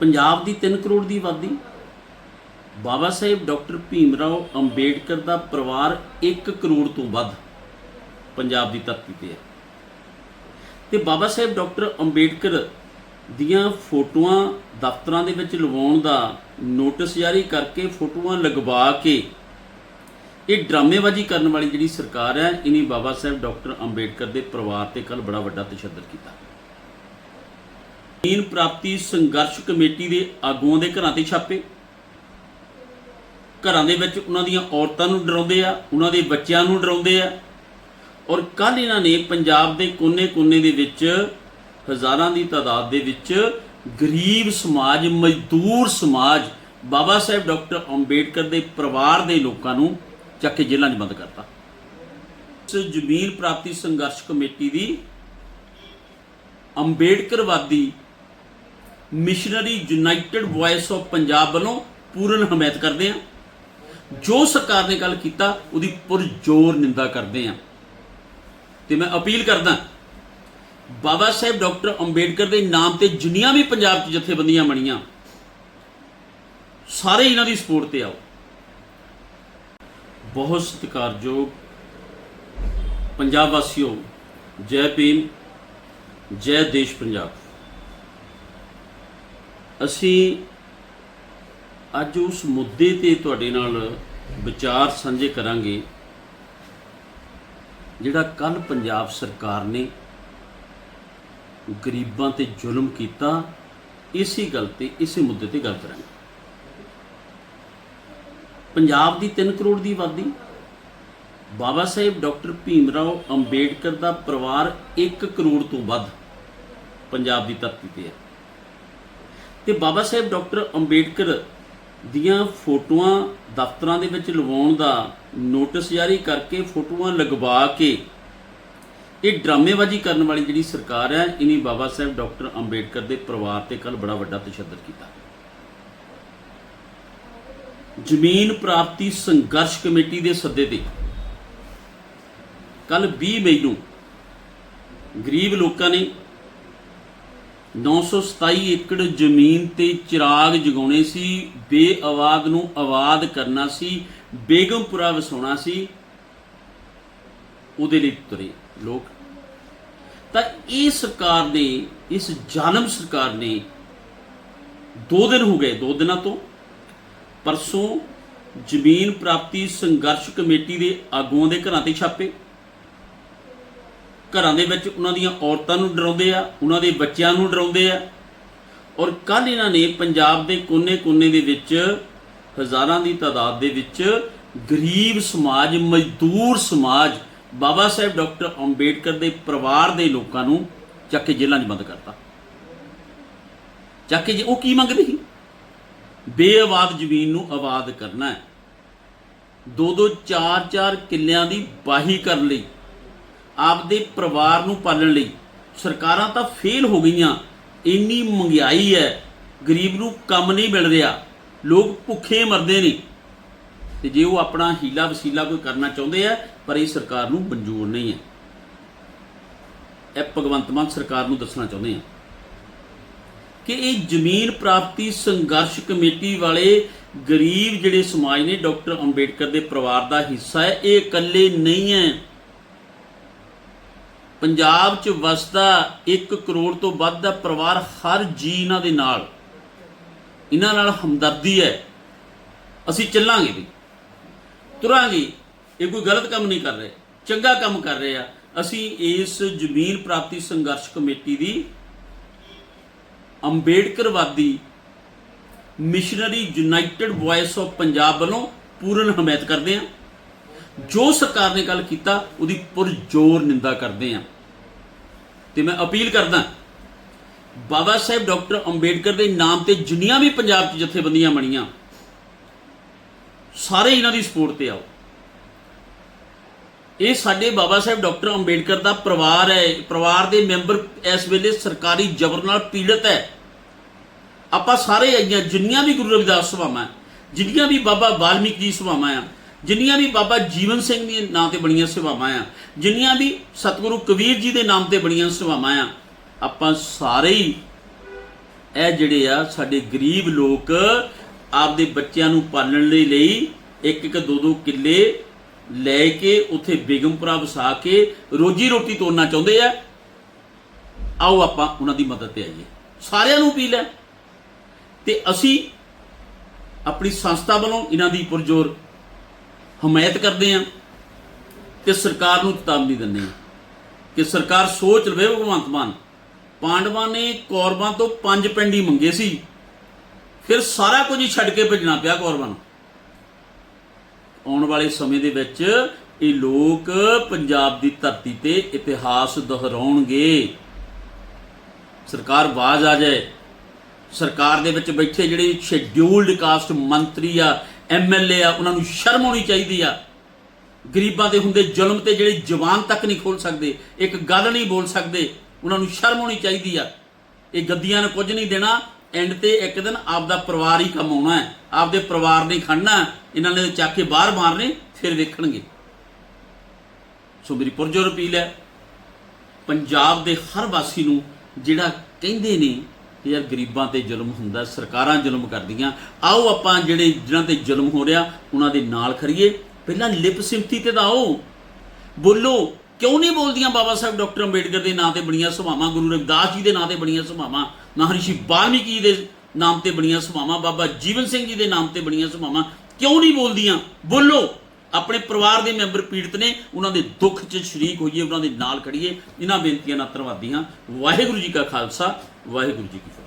ਪੰਜਾਬ ਦੀ 3 ਕਰੋੜ ਦੀ ਆਬਾਦੀ। ਬਾਬਾ ਸਾਹਿਬ ਡਾਕਟਰ ਭੀਮ ਰਾਓ ਅੰਬੇਡਕਰ ਦਾ ਪਰਿਵਾਰ 1 ਕਰੋੜ ਤੋਂ ਵੱਧ ਪੰਜਾਬ ਦੀ ਧਰਤੀ ਤੇ ਹੈ। ਤੇ ਬਾਬਾ ਸਾਹਿਬ ਡਾਕਟਰ ਅੰਬੇਡਕਰ ਦੀਆਂ ਫੋਟੋਆਂ ਦਫ਼ਤਰਾਂ ਦੇ ਵਿੱਚ ਲਵਾਉਣ ਦਾ ਨੋਟਿਸ ਜਾਰੀ ਕਰਕੇ ਫੋਟੋਆਂ ਲਗਵਾ ਕੇ ਇਹ ਡਰਾਮੇਬਾਜ਼ੀ ਕਰਨ ਵਾਲੀ ਜਿਹੜੀ ਸਰਕਾਰ ਹੈ, ਇਹਨੇ ਬਾਬਾ ਸਾਹਿਬ ਡਾਕਟਰ ਅੰਬੇਡਕਰ ਦੇ ਪਰਿਵਾਰ ਤੇ ਕੱਲ ਬੜਾ ਵੱਡਾ ਤਸ਼ੱਦਦ ਕੀਤਾ। ਜ਼ਮੀਨ ਪ੍ਰਾਪਤੀ ਸੰਘਰਸ਼ ਕਮੇਟੀ ਦੇ ਆਗੂਆਂ ਦੇ ਘਰਾਂ ਤੇ ਛਾਪੇ। ਘਰਾਂ ਦੇ ਵਿੱਚ ਉਹਨਾਂ ਦੀਆਂ ਔਰਤਾਂ ਨੂੰ ਡਰਾਉਂਦੇ ਆ, ਉਹਨਾਂ ਦੇ ਬੱਚਿਆਂ ਨੂੰ ਡਰਾਉਂਦੇ ਆ। ਔਰ ਕੱਲ ਇਹਨਾਂ ਨੇ ਪੰਜਾਬ ਦੇ ਕੋਨੇ-ਕੋਨੇ ਦੇ ਵਿੱਚ ਹਜ਼ਾਰਾਂ ਦੀ ਤਾਦਾਦ ਦੇ ਵਿੱਚ ਗਰੀਬ ਸਮਾਜ, ਮਜ਼ਦੂਰ ਸਮਾਜ, ਬਾਬਾ ਸਾਹਿਬ ਡਾਕਟਰ ਅੰਬੇਡਕਰ ਦੇ ਪਰਿਵਾਰ ਦੇ ਲੋਕਾਂ ਨੂੰ ਚੱਕ ਕੇ ਜੇਲ੍ਹਾਂ 'ਚ ਬੰਦ ਕਰਤਾ। ਜ਼ਮੀਨ ਪ੍ਰਾਪਤੀ ਸੰਘਰਸ਼ ਕਮੇਟੀ ਦੀ ਅੰਬੇਡਕਰਵਾਦੀ missionary united voice of Punjab ਵੱਲੋਂ ਪੂਰਨ ਹਮਾਇਤ ਕਰਦੇ ਆ ਜੋ ਸਰਕਾਰ ਨੇ ਗੱਲ ਕੀਤਾ, ਉਹਦੀ ਪੁਰਜ਼ੋਰ ਨਿੰਦਾ ਕਰਦੇ ਆ ਤੇ ਮੈਂ ਅਪੀਲ ਕਰਦਾ ਬਾਬਾ ਸਾਹਿਬ ਡਾਕਟਰ ਅੰਬੇਡਕਰ ਦੇ ਨਾਮ ਤੇ ਜਿੰਨੀਆਂ ਵੀ ਪੰਜਾਬ 'ਚ ਜਥੇਬੰਦੀਆਂ ਬਣੀਆਂ, ਸਾਰੇ ਇਹਨਾਂ ਦੀ ਸਪੋਰਟ ਤੇ ਆਓ। ਬਹੁਤ ਸਤਿਕਾਰਯੋਗ ਪੰਜਾਬ ਵਾਸੀਓ, ਜੈ ਭੀਮ, ਜੈ ਦੇਸ਼ ਪੰਜਾਬ। ਅਸੀਂ ਅੱਜ ਉਸ ਮੁੱਦੇ ਤੇ ਤੁਹਾਡੇ ਨਾਲ ਵਿਚਾਰ ਸਾਂਝੇ ਕਰਾਂਗੇ, ਜਿਹੜਾ ਕੱਲ ਪੰਜਾਬ ਸਰਕਾਰ ਨੇ ਗਰੀਬਾਂ ਤੇ ਜ਼ੁਲਮ ਕੀਤਾ, ਇਸੇ ਗੱਲ ਤੇ, ਇਸੇ ਮੁੱਦੇ ਤੇ ਗੱਲ ਕਰਾਂਗੇ। ਪੰਜਾਬ ਦੀ 3 ਕਰੋੜ ਦੀ ਆਬਾਦੀ, ਬਾਬਾ ਸਾਹਿਬ ਡਾਕਟਰ ਭੀਮ ਰਾਓ ਅੰਬੇਡਕਰ ਦਾ ਪਰਿਵਾਰ 1 ਕਰੋੜ ਤੋਂ ਵੱਧ ਪੰਜਾਬ ਦੀ ਧਰਤੀ ਤੇ ਹੈ। ਤੇ ਬਾਬਾ ਸਾਹਿਬ ਡਾਕਟਰ ਅੰਬੇਡਕਰ ਦੀਆਂ ਫੋਟੋਆਂ ਦਫ਼ਤਰਾਂ ਦੇ ਵਿੱਚ ਲਵਾਉਣ ਦਾ ਨੋਟਿਸ ਜਾਰੀ ਕਰਕੇ ਫੋਟੋਆਂ ਲਗਵਾ ਕੇ ਇਹ ਡਰਾਮੇਬਾਜ਼ੀ ਕਰਨ ਵਾਲੀ ਜਿਹੜੀ ਸਰਕਾਰ ਹੈ ਇਨੀ ਬਾਬਾ ਸਾਹਿਬ ਡਾਕਟਰ ਅੰਬੇਡਕਰ ਦੇ ਪਰਿਵਾਰ ਤੇ ਕੱਲ ਬੜਾ ਵੱਡਾ ਤਸ਼ੱਦਦ ਕੀਤਾ। ਜ਼ਮੀਨ ਪ੍ਰਾਪਤੀ ਸੰਘਰਸ਼ ਕਮੇਟੀ ਦੇ ਸੱਦੇ ਤੇ ਕੱਲ 20 ਮਈ ਨੂੰ ਗਰੀਬ ਲੋਕਾਂ ਨੇ 927 ਏਕੜ ਜ਼ਮੀਨ ਤੇ ਚਿਰਾਗ ਜਗਾਉਣੇ ਸੀ ਬੇਆਵਾਦ ਨੂੰ ਆਵਾਦ ਕਰਨਾ ਸੀ, ਬੇਗਮਪੁਰਾ ਵਸਾਉਣਾ ਸੀ। ਉਹਦੇ ਲਈ ਤੁਰੇ ਲੋਕ। ਤਾਂ ਇਹ ਸਰਕਾਰ ਨੇ, ਇਸ ਜ਼ਾਲਮ ਸਰਕਾਰ ਨੇ ਦੋ ਦਿਨ ਹੋ ਗਏ, ਦੋ ਦਿਨਾਂ ਤੋਂ। ਪਰਸੋਂ ਜ਼ਮੀਨ ਪ੍ਰਾਪਤੀ ਸੰਘਰਸ਼ ਕਮੇਟੀ ਦੇ ਆਗੂਆਂ ਦੇ ਘਰਾਂ ਤੇ ਛਾਪੇ। ਘਰਾਂ ਦੇ ਵਿੱਚ ਉਹਨਾਂ ਦੀਆਂ ਔਰਤਾਂ ਨੂੰ ਡਰਾਉਂਦੇ ਆ, ਉਹਨਾਂ ਦੇ ਬੱਚਿਆਂ ਨੂੰ ਡਰਾਉਂਦੇ ਆ। ਔਰ ਕੱਲ ਇਹਨਾਂ ਨੇ ਪੰਜਾਬ ਦੇ ਕੋਨੇ-ਕੋਨੇ ਦੇ ਵਿੱਚ, ਹਜ਼ਾਰਾਂ ਦੀ ਤਾਦਾਦ ਦੇ ਵਿੱਚ ਗਰੀਬ ਸਮਾਜ, ਮਜ਼ਦੂਰ ਸਮਾਜ, ਬਾਬਾ ਸਾਹਿਬ ਡਾਕਟਰ ਅੰਬੇਡਕਰ ਦੇ ਪਰਿਵਾਰ ਦੇ ਲੋਕਾਂ ਨੂੰ ਚੱਕ ਕੇ ਜੇਲ੍ਹਾਂ 'ਚ ਬੰਦ ਕਰਤਾ। ਚੱਕ ਕੇ ਜੇ ਉਹ ਕੀ ਮੰਗਦੇ ਸੀ? ਬੇਆਬਾਦ ਜ਼ਮੀਨ ਨੂੰ ਆਬਾਦ ਕਰਨਾ ਹੈ। ਦੋ ਦੋ ਚਾਰ ਚਾਰ ਕਿੱਲਿਆਂ ਦੀ ਬਾਹੀ ਕਰਨ ਲਈ ਆਪਦੇ ਪਰਿਵਾਰ ਨੂੰ ਪਾਲਣ ਲਈ। ਸਰਕਾਰਾਂ ਤਾਂ ਫੇਲ ਹੋ ਗਈਆਂ। ਇੰਨੀ ਮਹਿੰਗਾਈ ਹੈ। ਗਰੀਬ ਨੂੰ ਕੰਮ ਨਹੀਂ ਮਿਲ ਰਿਹਾ। ਲੋਕ ਭੁੱਖੇ ਮਰਦੇ ਨੇ। ਤੇ ਜੇ ਉਹ ਆਪਣਾ ਹੀਲਾ ਵਸੀਲਾ ਕੋਈ ਕਰਨਾ ਚਾਹੁੰਦੇ ਆ, ਪਰ ਇਹ ਸਰਕਾਰ ਨੂੰ ਮਨਜ਼ੂਰ ਨਹੀਂ ਹੈ। ਇਹ ਭਗਵੰਤ ਮਾਨ ਸਰਕਾਰ ਨੂੰ ਦੱਸਣਾ ਚਾਹੁੰਦੇ ਆ ਕਿ ਇਹ ਜ਼ਮੀਨ ਪ੍ਰਾਪਤੀ ਸੰਘਰਸ਼ ਕਮੇਟੀ ਵਾਲੇ ਗਰੀਬ ਜਿਹੜੇ ਸਮਾਜ ਨੇ, ਡਾਕਟਰ ਅੰਬੇਡਕਰ ਦੇ ਪਰਿਵਾਰ ਦਾ ਹਿੱਸਾ ਹੈ, ਇਹ ਇਕੱਲੇ ਨਹੀਂ ਹੈ। ਪੰਜਾਬ 'ਚ ਵਸਦਾ 1 ਕਰੋੜ ਤੋਂ ਵੱਧ ਦਾ ਪਰਿਵਾਰ ਹਰ ਜੀ ਇਹਨਾਂ ਦੇ ਨਾਲ। ਇਹਨਾਂ ਨਾਲ ਹਮਦਰਦੀ ਹੈ। ਅਸੀਂ ਚੱਲਾਂਗੇ ਵੀ। ਤੁਰਾਂਗੇ। ਇਹ ਕੋਈ ਗਲਤ ਕੰਮ ਨਹੀਂ ਕਰ ਰਹੇ। ਚੰਗਾ ਕੰਮ ਕਰ ਰਹੇ ਆ। ਅਸੀਂ ਇਸ ਜ਼ਮੀਨ ਪ੍ਰਾਪਤੀ ਸੰਘਰਸ਼ ਕਮੇਟੀ ਦੀ ਅੰਬੇਡਕਰਵਾਦੀ missionary united voice of Punjab ਵੱਲੋਂ ਪੂਰਨ ਹਮਾਇਤ ਕਰਦੇ ਹਾਂ। ਜੋ ਸਰਕਾਰ ਨੇ ਗੱਲ ਕੀਤਾ, ਉਹਦੀ ਪੁਰਜ਼ੋਰ ਨਿੰਦਾ ਕਰਦੇ ਆ ਤੇ ਮੈਂ ਅਪੀਲ ਕਰਦਾ ਬਾਬਾ ਸਾਹਿਬ ਡਾਕਟਰ ਅੰਬੇਡਕਰ ਦੇ ਨਾਮ ਤੇ ਜਿੰਨੀਆਂ ਵੀ ਪੰਜਾਬ 'ਚ ਜਥੇਬੰਦੀਆਂ ਬਣੀਆਂ, ਸਾਰੇ ਇਹਨਾਂ ਦੀ ਸਪੋਰਟ ਤੇ ਆਓ। ਇਹ ਸਾਡੇ ਬਾਬਾ ਸਾਹਿਬ ਡਾਕਟਰ ਅੰਬੇਡਕਰ ਦਾ ਪਰਿਵਾਰ ਹੈ, ਪਰਿਵਾਰ ਦੇ ਮੈਂਬਰ ਇਸ ਵੇਲੇ ਸਰਕਾਰੀ ਜ਼ਬਰ ਨਾਲ ਪੀੜਤ ਹੈ। ਆਪਾਂ ਸਾਰੇ ਆਈਆਂ, ਜਿੰਨੀਆਂ ਵੀ ਗੁਰੂ ਰਵਿਦਾਸ ਸਭਾਵਾਂ, ਜਿੰਨੀਆਂ ਵੀ ਬਾਬਾ ਵਾਲਮੀਕ ਜੀ ਸਭਾਵਾਂ ਆ ਜਿੰਨੀਆਂ ਵੀ ਬਾਬਾ ਜੀਵਨ ਸਿੰਘ ਦੇ ਨਾਂ ਤੇ ਬਣੀਆਂ ਸੇਵਾਵਾਂ ਆ, ਜਿੰਨੀਆਂ ਵੀ ਸਤਿਗੁਰੂ ਕਬੀਰ ਜੀ ਦੇ ਨਾਮ ਤੇ ਬਣੀਆਂ ਸੇਵਾਵਾਂ ਆ, ਆਪਾਂ ਸਾਰੇ ਹੀ ਇਹ ਜਿਹੜੇ ਆ, ਸਾਡੇ ਗਰੀਬ ਲੋਕ ਆਪਦੇ ਬੱਚਿਆਂ ਨੂੰ ਪਾਲਣ ਦੇ ਲਈ ਇੱਕ ਇੱਕ ਦੋ ਦੋ ਕਿੱਲੇ ਲੈ ਕੇ ਉੱਥੇ ਬੇਗਮਪੁਰਾ ਵਸਾ ਕੇ ਰੋਜੀ ਰੋਟੀ ਤੋੜਨਾ ਚਾਹੁੰਦੇ ਆ। ਆਓ ਆਪਾਂ ਉਹਨਾਂ ਦੀ ਮਦਦ ਤੇ ਆਈਏ। ਸਾਰਿਆਂ ਨੂੰ ਅਪੀਲ ਹੈ ਤੇ ਅਸੀਂ ਆਪਣੀ ਸੰਸਥਾ ਵੱਲੋਂ ਇਹਨਾਂ ਦੀ ਪੁਰਜੋਰ ਹਮਾਇਤ ਕਰਦੇ ਹਾਂ ਤੇ ਸਰਕਾਰ ਨੂੰ ਚੇਤਾਵਨੀ ਦਿੰਦੇ। ਹਾਂ ਕਿ ਸਰਕਾਰ ਸੋਚ ਲਵੇ ਭਗਵੰਤ ਮਾਨ। ਪਾਂਡਵਾਂ ਨੇ ਕੌਰਵਾਂ ਤੋਂ ਪੰਜ ਪਿੰਡ ਮੰਗੇ ਸੀ। ਫਿਰ ਸਾਰਾ ਕੁਝ ਹੀ ਛੱਡ ਕੇ ਭੇਜਣਾ ਪਿਆ ਕੌਰਵਾਂ ਨੂੰ। ਆਉਣ ਵਾਲੇ ਸਮੇਂ ਦੇ ਵਿੱਚ ਇਹ ਲੋਕ ਪੰਜਾਬ ਦੀ ਧਰਤੀ ਤੇ ਇਤਿਹਾਸ ਦੁਹਰਾਉਣਗੇ। ਸਰਕਾਰ ਬਾਜ਼ ਆ ਜਾਏ। ਸਰਕਾਰ ਦੇ ਵਿੱਚ ਬੈਠੇ ਜਿਹੜੇ ਸ਼ੈਡਿਊਲਡ ਕਾਸਟ ਮੰਤਰੀ ਆ ਐਮਐਲਏ ਆ, ਉਹਨਾਂ ਨੂੰ ਸ਼ਰਮ ਆਉਣੀ ਚਾਹੀਦੀ ਆ। ਗਰੀਬਾਂ ਦੇ ਹੁੰਦੇ ਜ਼ੁਲਮ ਤੇ ਜਿਹੜੇ ਜਵਾਨ ਤੱਕ ਨਹੀਂ ਖੋਲ ਸਕਦੇ, ਇੱਕ ਗੱਲ ਨਹੀਂ ਬੋਲ ਸਕਦੇ, ਉਹਨਾਂ ਨੂੰ ਸ਼ਰਮ ਆਉਣੀ ਚਾਹੀਦੀ ਆ। ਇਹ ਗੱਦੀਆਂ ਨੂੰ ਕੁਝ ਨਹੀਂ ਦੇਣਾ ਐਂਡ ਤੇ ਇੱਕ ਦਿਨ ਆਪਦਾ ਪਰਿਵਾਰ ਹੀ ਕਮਾਉਣਾ ਹੈ। ਆਪਦੇ ਪਰਿਵਾਰ ਨੇ ਖੜਨਾ ਇਹਨਾਂ ਨੇ ਚੱਕ ਕੇ ਬਾਹਰ ਮਾਰਨੇ, ਫਿਰ ਵੇਖਣਗੇ। ਸੋ ਮੇਰੀ ਪੁਰਜੋਰ ਅਪੀਲ ਹੈ, ਪੰਜਾਬ ਦੇ ਹਰ ਵਾਸੀ ਨੂੰ ਜਿਹੜਾ ਕਹਿੰਦੇ ਨੇ ਕਿ ਯਾਰ ਗਰੀਬਾਂ ਤੇ ਜ਼ੁਲਮ ਹੁੰਦਾ, ਸਰਕਾਰਾਂ ਜ਼ੁਲਮ ਕਰਦੀਆਂ। ਆਓ ਆਪਾਂ ਜਿਹੜੇ ਜਿਨ੍ਹਾਂ ਤੇ ਜ਼ੁਲਮ ਹੋ ਰਿਹਾ, ਉਹਨਾਂ ਦੇ ਨਾਲ ਖੜੀਏ। ਪਹਿਲਾਂ ਲਿਪ ਸਿੰਪਥੀ ਤੇ ਤਾਂ ਆਓ। ਬੋਲੋ, ਕਿਉਂ ਨਹੀਂ ਬੋਲਦੀਆਂ ਬਾਬਾ ਸਾਹਿਬ ਡਾਕਟਰ ਅੰਬੇਡਕਰ ਦੇ ਨਾਂ ਤੇ ਬਣੀਆਂ ਸਭਾਵਾਂ, ਗੁਰੂ ਰਵਿਦਾਸ ਜੀ ਦੇ ਨਾਂ ਤੇ ਬਣੀਆਂ ਸਭਾਵਾਂ ਮਹਰਿਸ਼ੀ ਵਾਲਮੀਕੀ ਦੇ ਨਾਮ ਤੇ ਬਣੀਆਂ ਸਭਾਵਾਂ, ਬਾਬਾ ਜੀਵਨ ਸਿੰਘ ਜੀ ਦੇ ਨਾਮ ਤੇ ਬਣੀਆਂ ਸਭਾਵਾਂ। ਕਿਉਂ ਨਹੀਂ ਬੋਲਦੀਆਂ? ਬੋਲੋ, ਆਪਣੇ ਪਰਿਵਾਰ ਦੇ ਮੈਂਬਰ ਪੀੜਤ ਨੇ, ਉਹਨਾਂ ਦੇ ਦੁੱਖ 'ਚ ਸ਼ਰੀਕ ਹੋਈਏ, ਉਹਨਾਂ ਦੇ ਨਾਲ ਖੜੀਏ। ਇਹਨਾਂ ਬੇਨਤੀਆਂ ਨਾਲ ਧੰਨਵਾਦੀ ਹਾਂ। ਵਾਹਿਗੁਰੂ ਜੀ ਕਾ ਖਾਲਸਾ। ਵਾਹਿਗੁਰੂ ਜੀ ਕੀ ਫਤਿਹ।